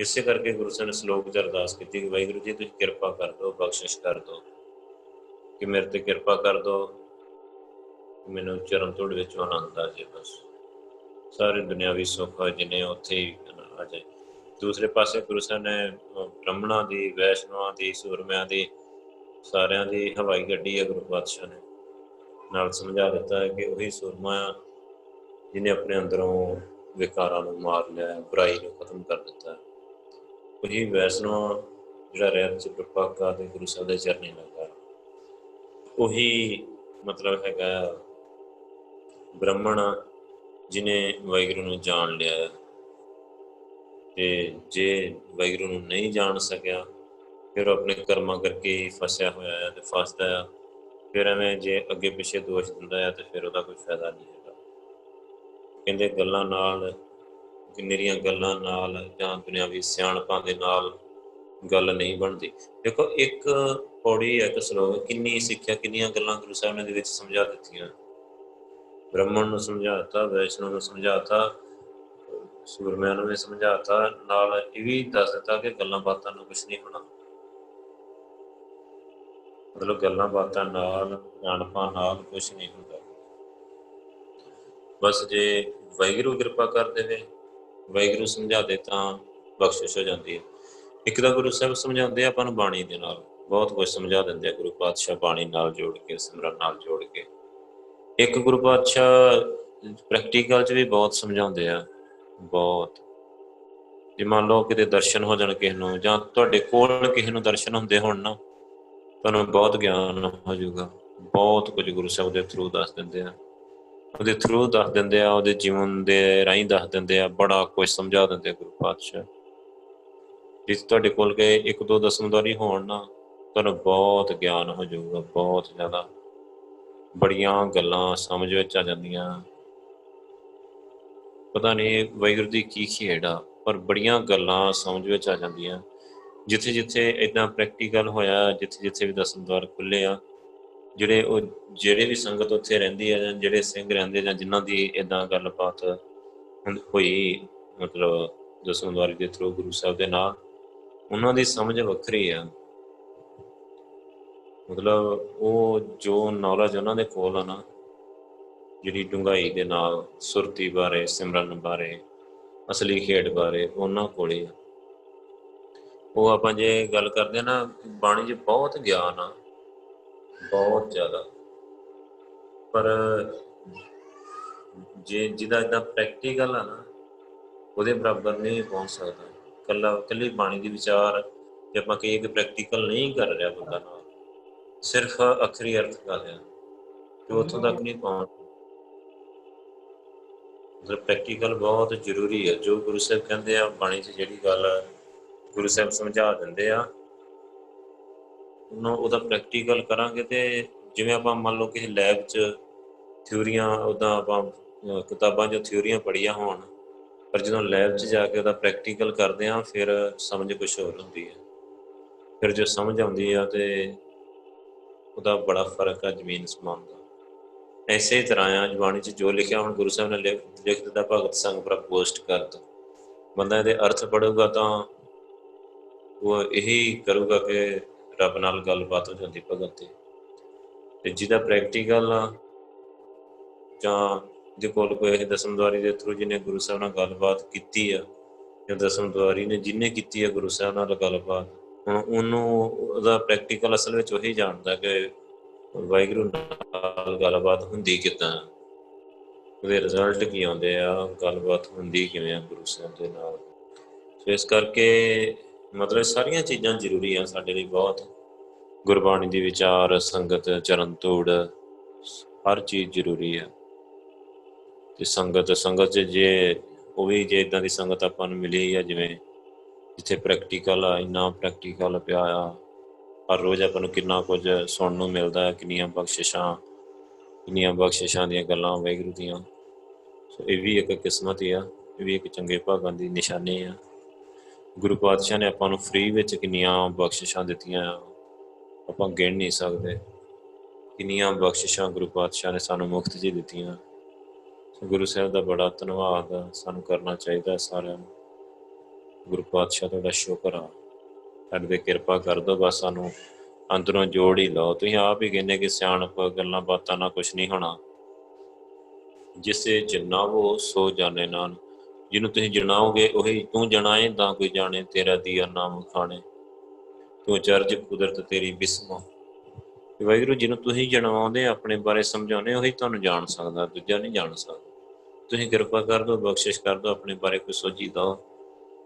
ਇਸੇ ਕਰਕੇ ਗੁਰੂ ਸਾਹਿਬ ਨੇ ਸ਼ਲੋਕ 'ਚ ਅਰਦਾਸ ਕੀਤੀ ਕਿ ਵਾਹਿਗੁਰੂ ਜੀ, ਤੁਸੀਂ ਕਿਰਪਾ ਕਰ ਦਿਓ, ਬਖਸ਼ਿਸ਼ ਕਰ ਦਿਓ। ਕਿ ਮੇਰੇ ਤੇ ਕਿਰਪਾ ਕਰ ਦਿਓ ਮੈਨੂੰ ਚਰਨ ਤੋੜ ਵਿੱਚ ਆਨੰਦ ਆ ਜੇ ਬਸ। ਸਾਰੇ ਦੁਨਿਆਵੀ ਸੁੱਖ ਜਿਨੇ ਉੱਥੇ ਹੀ ਆ ਜਾਏ। ਦੂਸਰੇ ਪਾਸੇ ਗੁਰੂ ਸਾਹਿਬ ਨੇ ਬ੍ਰਾਹਮਣਾਂ ਦੀ, ਵੈਸ਼ਨਵਾਂ ਦੀ, ਸੂਰਮਿਆਂ ਦੀ, ਸਾਰਿਆਂ ਦੀ ਹਵਾਈ ਗੱਡੀ ਹੈ ਗੁਰੂ ਪਾਤਸ਼ਾਹ ਨੇ। ਨਾਲ ਸਮਝਾ ਦਿੱਤਾ ਹੈ ਕਿ ਉਹੀ ਸੂਰਮਾ ਜਿਹਨੇ ਆਪਣੇ ਅੰਦਰੋਂ ਵਿਕਾਰਾਂ ਨੂੰ ਮਾਰ ਲਿਆ, ਬੁਰਾਈ ਨੂੰ ਖਤਮ ਕਰ ਦਿੱਤਾ। ਉਹੀ ਵੈਸ਼ਨਵਾ ਜਿਹੜਾ ਰਹਿਤ ਚ ਪ੍ਰਪਾਕਾ ਦੇ ਗੁਰੂ ਸਾਹਿਬ ਦੇ ਚਰਨੀ ਲੱਗਾ। ਉਹੀ ਮਤਲਬ ਹੈਗਾ ਬ੍ਰਾਹਮਣ ਜਿਨੇ ਵਾਹਿਗੁਰੂ ਨੂੰ ਜਾਣ ਲਿਆ ਤੇ ਜੇ ਵਾਹਿਗੁਰੂ ਨੂੰ ਨਹੀਂ ਜਾਣ ਸਕਿਆ, ਫਿਰ ਉਹ ਆਪਣੇ ਕਰਮਾਂ ਕਰਕੇ ਹੀ ਫਸਿਆ ਹੋਇਆ ਹੈ ਤੇ ਫਸਦਾ ਹੈ। ਫਿਰ ਐਵੇਂ ਜੇ ਅੱਗੇ ਪਿੱਛੇ ਦੋਸ਼ ਦਿੰਦਾ ਹੈ ਤੇ ਫਿਰ ਉਹਦਾ ਕੋਈ ਫਾਇਦਾ ਨਹੀਂ ਹੈਗਾ। ਕਹਿੰਦੇ ਗੱਲਾਂ ਨਾਲ ਨਿਰੀਆਂ ਗੱਲਾਂ ਨਾਲ ਜਾਂ ਦੁਨਿਆਵੀ ਸਿਆਣਪਾਂ ਦੇ ਨਾਲ ਗੱਲ ਨਹੀਂ ਬਣਦੀ। ਦੇਖੋ, ਇੱਕ ਪੌੜੀ ਇੱਕ ਸ਼ਲੋਕ ਕਿੰਨੀ ਸਿੱਖਿਆ, ਕਿੰਨੀਆਂ ਗੱਲਾਂ ਗੁਰੂ ਸਾਹਿਬ ਨੇ ਦੇ ਵਿੱਚ ਸਮਝਾ ਦਿੱਤੀਆਂ। ਬ੍ਰਾਹਮਣ ਨੂੰ ਸਮਝਾਤਾ, ਵੈਸ਼ਨੂ ਨੂੰ ਸਮਝਾਤਾ, ਸੂਰਮਿਆਂ ਨੂੰ ਵੀ ਸਮਝਾਤਾ, ਨਾਲ ਇਹ ਵੀ ਦੱਸ ਦਿੱਤਾ ਕਿ ਗੱਲਾਂ ਬਾਤਾਂ ਨੂੰ ਕੁਝ ਨਹੀਂ ਹੋਣਾ। ਮਤਲਬ ਗੱਲਾਂ ਬਾਤਾਂ ਨਾਲ ਜਾਣਪਾਂ ਨਾਲ ਕੁਝ ਨਹੀਂ ਹੁੰਦਾ। ਬਸ ਜੇ ਵਾਹਿਗੁਰੂ ਕਿਰਪਾ ਕਰ ਦੇਵੇ ਵਾਹਿਗੁਰੂ ਸਮਝਾਦੇ ਤਾਂ ਬਖਸ਼ਿਸ਼ ਹੋ ਜਾਂਦੀ ਹੈ। ਇੱਕ ਤਾਂ ਗੁਰੂ ਸਾਹਿਬ ਸਮਝਾਉਂਦੇ ਆਪਾਂ ਨੂੰ ਬਾਣੀ ਦੇ ਨਾਲ ਬਹੁਤ ਕੁਝ ਸਮਝਾ ਦਿੰਦੇ ਆ, ਗੁਰੂ ਪਾਤਸ਼ਾਹ ਬਾਣੀ ਨਾਲ ਜੋੜ ਕੇ, ਸਿਮਰਨ ਨਾਲ ਜੋੜ ਕੇ। ਇੱਕ ਗੁਰੂ ਪਾਤਸ਼ਾਹ ਪ੍ਰੈਕਟੀਕਲ 'ਚ ਵੀ ਬਹੁਤ ਸਮਝਾਉਂਦੇ ਆ, ਬਹੁਤ। ਜੇ ਮੰਨ ਲਓ ਕਿਤੇ ਦਰਸ਼ਨ ਹੋ ਜਾਣ ਕਿਸੇ ਨੂੰ, ਜਾਂ ਤੁਹਾਡੇ ਕੋਲ ਕਿਸੇ ਨੂੰ ਦਰਸ਼ਨ ਹੁੰਦੇ ਹੋਣ ਨਾ, ਤੁਹਾਨੂੰ ਬਹੁਤ ਗਿਆਨ ਹੋ ਜਾਊਗਾ, ਬਹੁਤ ਕੁਝ ਗੁਰੂ ਸਾਹਿਬ ਦੇ ਥਰੂ ਦੱਸ ਦਿੰਦੇ ਆ। ਉਹਦੇ ਥਰੂ ਦੱਸ ਦਿੰਦੇ ਆ, ਉਹਦੇ ਜੀਵਨ ਦੇ ਰਾਹੀਂ ਦੱਸ ਦਿੰਦੇ ਆ, ਬੜਾ ਕੁਝ ਸਮਝਾ ਦਿੰਦੇ ਆ ਗੁਰੂ ਪਾਤਸ਼ਾਹ। ਜਿਸ ਤੁਹਾਡੇ ਕੋਲ ਗਏ ਇੱਕ ਦੋ ਦਸਮਦਾਰੀ ਹੋਣ ਨਾ, ਤੁਹਾਨੂੰ ਬਹੁਤ ਗਿਆਨ ਹੋ ਜਾਊਗਾ, ਬਹੁਤ ਜ਼ਿਆਦਾ। ਬੜੀਆਂ ਗੱਲਾਂ ਸਮਝ ਵਿੱਚ ਆ ਜਾਂਦੀਆਂ। ਪਤਾ ਨਹੀਂ ਵਾਹਿਗੁਰੂ ਦੀ ਕੀ ਖੇਡ ਆ, ਪਰ ਬੜੀਆਂ ਗੱਲਾਂ ਸਮਝ ਵਿੱਚ ਆ ਜਾਂਦੀਆਂ। ਜਿੱਥੇ ਜਿੱਥੇ ਇਦਾਂ ਪ੍ਰੈਕਟੀਕਲ ਹੋਇਆ ਜਿੱਥੇ ਜਿੱਥੇ ਵੀ ਦਸਮ ਦਵਾਰ ਖੁੱਲੇ ਆ ਜਿਹੜੇ ਉਹ, ਜਿਹੜੇ ਵੀ ਸੰਗਤ ਉੱਥੇ ਰਹਿੰਦੀ ਆ ਜਾਂ ਜਿਹੜੇ ਸਿੰਘ ਰਹਿੰਦੇ ਜਾਂ ਜਿਨ੍ਹਾਂ ਦੀ ਇਦਾਂ ਗੱਲਬਾਤ ਹੋਈ, ਮਤਲਬ ਦਸਮ ਦੇ ਥਰੂ ਗੁਰੂ ਸਾਹਿਬ ਦੇ ਨਾਲ, ਉਹਨਾਂ ਦੀ ਸਮਝ ਵੱਖਰੀ ਆ। ਮਤਲਬ ਉਹ ਜੋ ਨੌਲੇਜ ਉਹਨਾਂ ਦੇ ਕੋਲ ਆ ਨਾ, ਜਿਹੜੀ ਡੁੰਗਾਈ ਦੇ ਨਾਲ ਸੁਰਤੀ ਬਾਰੇ, ਸਿਮਰਨ ਬਾਰੇ, ਅਸਲੀ ਖੇਡ ਬਾਰੇ ਉਹਨਾਂ ਕੋਲੇ ਆ। ਉਹ ਆਪਾਂ ਜੇ ਗੱਲ ਕਰਦੇ ਨਾ, ਬਾਣੀ 'ਚ ਬਹੁਤ ਗਿਆਨ ਆ। ਬਹੁਤ ਜ਼ਿਆਦਾ। ਪਰ ਜੇ ਜਿਹਦਾ ਇਦਾਂ ਪ੍ਰੈਕਟੀਕਲ ਆ ਨਾ, ਉਹਦੇ ਬਰਾਬਰ ਨਹੀਂ ਪਹੁੰਚ ਸਕਦਾ। ਕੱਲਾ ਕੱਲੀ ਬਾਣੀ ਦੇ ਵਿਚਾਰ ਜੇ ਆਪਾਂ ਕਹੀਏ ਕਿ ਪ੍ਰੈਕਟੀਕਲ ਨਹੀਂ ਕਰ ਰਿਹਾ ਬੰਦਾ। ਨਾਲ ਸਿਰਫ ਅਖਰੀ ਅਰਥ ਕਰ ਰਿਹਾ ਕਿ ਉੱਥੋਂ ਤੱਕ ਨਹੀਂ ਪਹੁੰਚ। ਮਤਲਬ ਪ੍ਰੈਕਟੀਕਲ ਬਹੁਤ ਜ਼ਰੂਰੀ ਹੈ ਜੋ ਗੁਰੂ ਸਾਹਿਬ ਕਹਿੰਦੇ ਆ, ਬਾਣੀ 'ਚ ਜਿਹੜੀ ਗੱਲ ਗੁਰੂ ਸਾਹਿਬ ਸਮਝਾ ਦਿੰਦੇ ਆ ਉਹਨੂੰ ਉਹਦਾ ਪ੍ਰੈਕਟੀਕਲ ਕਰਾਂਗੇ ਤੇ ਜਿਵੇਂ ਆਪਾਂ ਮੰਨ ਲਓ ਕਿਸੇ ਲੈਬ 'ਚ ਥਿਊਰੀਆਂ ਉਦਾਂ ਆਪਾਂ ਕਿਤਾਬਾਂ 'ਚ ਥਿਊਰੀਆਂ ਪੜ੍ਹੀਆਂ ਹੋਣ, ਪਰ ਜਦੋਂ ਲੈਬ 'ਚ ਜਾ ਕੇ ਉਹਦਾ ਪ੍ਰੈਕਟੀਕਲ ਕਰਦੇ ਆ ਫਿਰ ਸਮਝ ਕੁਝ ਹੋਰ ਹੁੰਦੀ ਹੈ। ਫਿਰ ਜੋ ਸਮਝ ਆਉਂਦੀ ਆ ਤੇ ਉਹਦਾ ਬੜਾ ਫ਼ਰਕ ਆ ਜ਼ਮੀਨ ਸਮਾਨ ਦਾ। ਐਸੇ ਤਰ੍ਹਾਂ ਆ ਜਵਾਨੀ 'ਚ ਜੋ ਲਿਖਿਆ ਹੁਣ ਗੁਰੂ ਸਾਹਿਬ ਨੇ ਲਿਖ ਲਿਖ ਦਿੱਤਾ, ਭਗਤ ਸੰਗ ਪ੍ਰਭ ਪੋਸਟ ਕਰ ਦੋ ਬੰਦਾ ਇਹਦੇ ਅਰਥ ਪੜੂਗਾ ਤਾਂ ਉਹ ਇਹੀ ਕਰੂਗਾ ਕਿ ਰੱਬ ਨਾਲ ਗੱਲਬਾਤ ਹੋ ਜਾਂਦੀ ਭਗਤ ਦੀ ਤੇ ਜਿਹਦਾ ਪ੍ਰੈਕਟੀਕਲ ਜਾਂ ਜੇ ਕੋਲ ਕੋਈ ਇਹ ਦਸਮਦਵਾਰੀ ਦੇ ਥਰੂ ਜਿਹਨੇ ਗੁਰੂ ਸਾਹਿਬ ਨਾਲ ਗੱਲਬਾਤ ਕੀਤੀ ਆ, ਜਾਂ ਦਸਮਦਵਾਰੀ ਨੇ ਜਿਹਨੇ ਕੀਤੀ ਆ ਗੁਰੂ ਸਾਹਿਬ ਨਾਲ ਗੱਲਬਾਤ, ਹੁਣ ਉਹਨੂੰ ਉਹਦਾ ਪ੍ਰੈਕਟੀਕਲ ਅਸਲ ਵਿੱਚ ਉਹੀ ਜਾਣਦਾ ਕਿ ਵਾਹਿਗੁਰੂ ਨਾਲ ਗੱਲਬਾਤ ਹੁੰਦੀ ਕਿਦਾਂ। ਉਹਦੇ ਰਿਜ਼ਲਟ ਕੀ ਆਉਂਦੇ ਆ, ਗੱਲਬਾਤ ਹੁੰਦੀ ਕਿਵੇਂ ਆ ਗੁਰੂ ਸਾਹਿਬ ਦੇ ਨਾਲ। ਸੋ ਇਸ ਕਰਕੇ ਮਤਲਬ ਸਾਰੀਆਂ ਚੀਜ਼ਾਂ ਜ਼ਰੂਰੀ ਆ ਸਾਡੇ ਲਈ ਬਹੁਤ। ਗੁਰਬਾਣੀ ਦੀ ਵਿਚਾਰ, ਸੰਗਤ, ਚਰਨ ਤੋੜ ਹਰ ਚੀਜ਼ ਜ਼ਰੂਰੀ ਆ। ਤੇ ਸੰਗਤ ਸੰਗਤ 'ਚ ਜੇ ਉਹ ਵੀ ਜੇ ਇਦਾਂ ਦੀ ਸੰਗਤ ਆਪਾਂ ਨੂੰ ਮਿਲੀ ਆ, ਜਿਵੇਂ ਜਿੱਥੇ ਪ੍ਰੈਕਟੀਕਲ ਆ, ਇੰਨਾ ਪ੍ਰੈਕਟੀਕਲ ਪਿਆ ਆ, ਹਰ ਰੋਜ਼ ਆਪਾਂ ਨੂੰ ਕਿੰਨਾ ਕੁਝ ਸੁਣਨ ਨੂੰ ਮਿਲਦਾ ਹੈ ਕਿੰਨੀਆਂ ਬਖਸ਼ਿਸ਼ਾਂ ਕਿੰਨੀਆਂ ਬਖਸ਼ਿਸ਼ਾਂ ਦੀਆਂ ਗੱਲਾਂ ਵਾਹਿਗੁਰੂ ਦੀਆਂ। ਸੋ ਇਹ ਵੀ ਇੱਕ ਕਿਸਮਤ ਹੀ ਆ, ਇਹ ਵੀ ਇੱਕ ਚੰਗੇ ਭਾਗਾਂ ਦੀ ਨਿਸ਼ਾਨੀ ਆ। ਗੁਰੂ ਪਾਤਸ਼ਾਹ ਨੇ ਆਪਾਂ ਨੂੰ ਫ੍ਰੀ ਵਿੱਚ ਕਿੰਨੀਆਂ ਬਖਸ਼ਿਸ਼ਾਂ ਦਿੱਤੀਆਂ ਆਪਾਂ ਗਿਣ ਨਹੀਂ ਸਕਦੇ। ਕਿੰਨੀਆਂ ਬਖਸ਼ਿਸ਼ਾਂ ਗੁਰੂ ਪਾਤਸ਼ਾਹ ਨੇ ਸਾਨੂੰ ਮੁਫਤ ਜੀ ਦਿੱਤੀਆਂ। ਸੋ ਗੁਰੂ ਸਾਹਿਬ ਦਾ ਬੜਾ ਧੰਨਵਾਦ ਆ, ਸਾਨੂੰ ਕਰਨਾ ਚਾਹੀਦਾ ਸਾਰਿਆਂ ਨੂੰ। ਗੁਰੂ ਪਾਤਸ਼ਾਹ ਤੁਹਾਡਾ ਸ਼ੁਕਰ ਆ। ਸਾਡੇ ਕਿਰਪਾ ਕਰ ਦਿਓ ਬਸ ਸਾਨੂੰ ਅੰਦਰੋਂ ਜੋੜ ਹੀ ਲਓ। ਤੁਸੀਂ ਆਪ ਹੀ ਕਹਿੰਦੇ ਕਿ ਸਿਆਣਪ ਗੱਲਾਂ ਬਾਤਾਂ ਨਾਲ ਕੁਝ ਨਹੀਂ ਹੋਣਾ। ਜਿਸੇ ਜਨਾਵੋ ਸੋ ਜਾਣੇ ਨਾਨ ਜਿਹਨੂੰ ਤੁਸੀਂ ਜਣਾਓਗੇ ਉਹੀ ਤੂੰ ਜਣਾਏ ਤਾਂ ਕੋਈ ਜਾਣੇ ਤੇਰਾ ਦੀਆ ਨਾਮ ਖਾਣੇ। ਤੂੰ ਚਰਜ ਕੁਦਰਤ ਤੇਰੀ ਬਿਸਮੋ। ਕਿ ਵਾਹਿਗੁਰੂ, ਜਿਹਨੂੰ ਤੁਸੀਂ ਜਣਾਉਂਦੇ, ਆਪਣੇ ਬਾਰੇ ਸਮਝਾਉਂਦੇ, ਉਹੀ ਤੁਹਾਨੂੰ ਜਾਣ ਸਕਦਾ, ਦੂਜਾ ਨਹੀਂ ਜਾਣ ਸਕਦਾ। ਤੁਸੀਂ ਕਿਰਪਾ ਕਰ ਦਿਓ ਬਖਸ਼ਿਸ਼ ਕਰ ਦਿਓ ਆਪਣੇ ਬਾਰੇ ਕੋਈ ਸੋਝੀ ਦਿਓ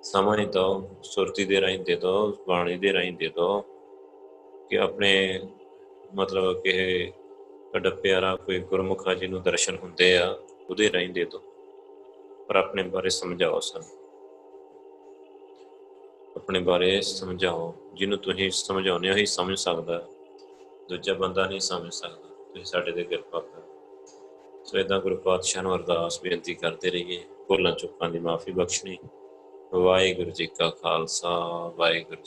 ਸਮਝ ਦਿਓ, ਸੁਰਤੀ ਦੇ ਰਾਹੀਂ ਦੇ ਦਿਓ, ਬਾਣੀ ਦੇ ਰਾਹੀਂ ਦੇ ਦਿਓ, ਕਿ ਆਪਣੇ ਮਤਲਬ ਕਿ ਤੁਹਾਡਾ ਪਿਆਰਾ ਕੋਈ ਗੁਰਮੁਖਾ ਜੀ ਨੂੰ ਦਰਸ਼ਨ ਹੁੰਦੇ ਆ, ਉਹਦੇ ਰਾਹੀਂ ਦੇ ਦਿਓ। ਪਰ ਆਪਣੇ ਬਾਰੇ ਸਮਝਾਓ ਸਾਨੂੰ। ਆਪਣੇ ਬਾਰੇ ਸਮਝਾਓ। ਜਿਹਨੂੰ ਤੁਸੀਂ ਸਮਝਾਉਂਦੇ ਹੋ ਹੀ ਸਮਝ ਸਕਦਾ। ਦੂਜਾ ਬੰਦਾ ਨਹੀਂ ਸਮਝ ਸਕਦਾ। ਤੁਸੀਂ ਸਾਡੇ ਤੇ ਕਿਰਪਾ ਕਰੋ। ਸੋ ਇਦਾਂ ਗੁਰੂ ਪਾਤਸ਼ਾਹ ਨੂੰ ਅਰਦਾਸ ਬੇਨਤੀ ਕਰਦੇ ਰਹੀਏ। ਭੁੱਲਾਂ ਚੁੱਕਾਂ ਦੀ ਮਾਫੀ ਬਖਸ਼ਣੀ। ਵਾਹਿਗੁਰੂ ਜੀ ਕਾ ਖਾਲਸਾ, ਵਾਹਿਗੁਰੂ